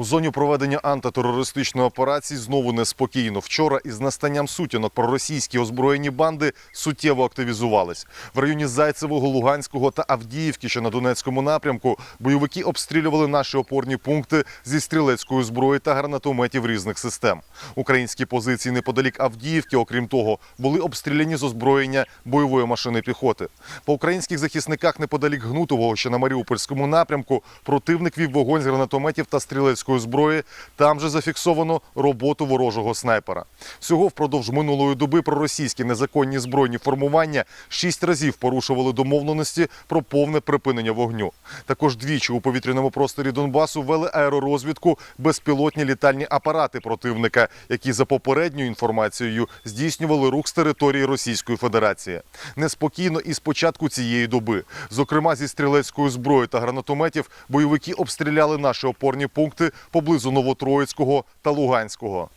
У зоні проведення антитерористичної операції знову неспокійно. Вчора із настанням сутінок проросійські озброєні банди суттєво активізувались. В районі Зайцевого, Луганського та Авдіївки, що на Донецькому напрямку, бойовики обстрілювали наші опорні пункти зі стрілецької зброї та гранатометів різних систем. Українські позиції неподалік Авдіївки, окрім того, були обстріляні з озброєння бойової машини піхоти. По українських захисниках неподалік Гнутового, що на Маріупольському напрямку, противник вів вогонь з гранатометів та стрілецької зброї. Там же зафіксовано роботу ворожого снайпера. Всього впродовж минулої доби проросійські незаконні збройні формування шість разів порушували домовленості про повне припинення вогню. Також двічі у повітряному просторі Донбасу вели аеророзвідку безпілотні літальні апарати противника, які за попередньою інформацією здійснювали рух з території Російської Федерації. Неспокійно і з початку цієї доби. Зокрема, зі стрілецької зброї та гранатометів бойовики обстріляли наші опорні пункти поблизу Новотроїцького та Луганського.